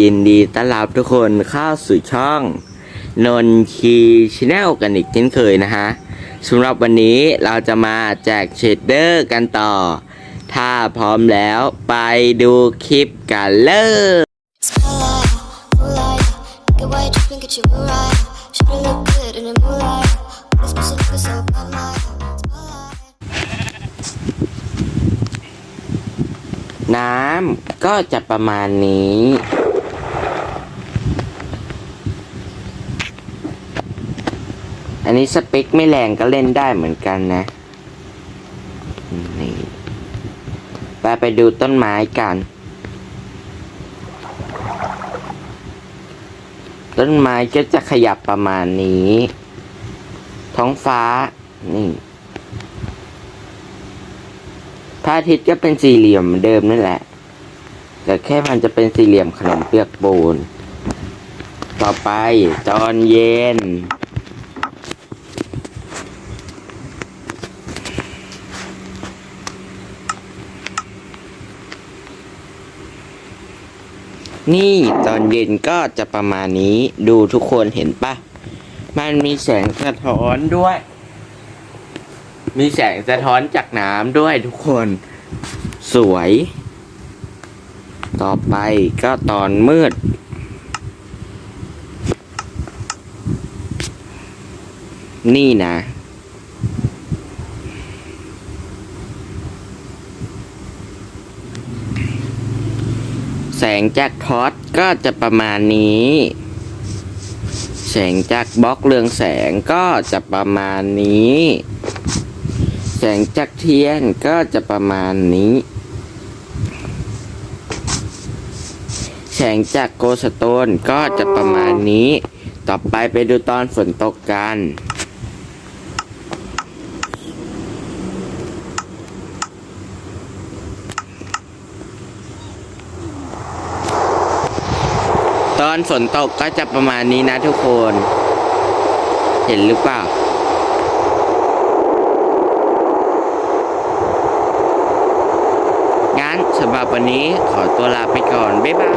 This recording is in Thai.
ยินดีต้อนรับทุกคนเข้าสู่ช่อง นนคีชแนลกันอีกเช่นเคยนะฮะสำหรับวันนี้เราจะมาแจกเชดเดอร์กันต่อ ถ้าพร้อมแล้วไปดูคลิปกันเลยน้ำก็จะประมาณนี้ อันนี้สเปคไม่แรงก็เล่นได้เหมือนกันนะนี่ไปไปดูต้นไม้กัน ต้นไม้ก็จะขยับประมาณนี้ ท้องฟ้า นี่พระอาทิตย์ก็เป็นสี่เหลี่ยมเหมือนเดิมนั่นแหละ แต่แค่มันจะเป็นสี่เหลี่ยมขนมเปียกปูน ต่อไปตอนเย็น นี่ตอนเย็นก็จะประมาณนี้ดูทุกคนเห็นปะมันมีแสงสะท้อนด้วย มีแสงสะท้อนจากน้ำด้วยทุกคน สวย ต่อไปก็ตอนมืด นี่นะ แสงจากทอสก็จะประมาณนี้ แสงจากบล็อกเรืองแสงก็จะประมาณนี้ แสงจากเทียนก็จะประมาณนี้ แสงจากโกสโตนก็จะประมาณนี้ ต่อไปไปดูตอนฝนตกกัน ตอนฝนตกก็จะประมาณนี้นะทุกคน เห็นหรือเปล่า งั้นสำหรับวันนี้ขอตัวลาไปก่อน บ๊ายบาย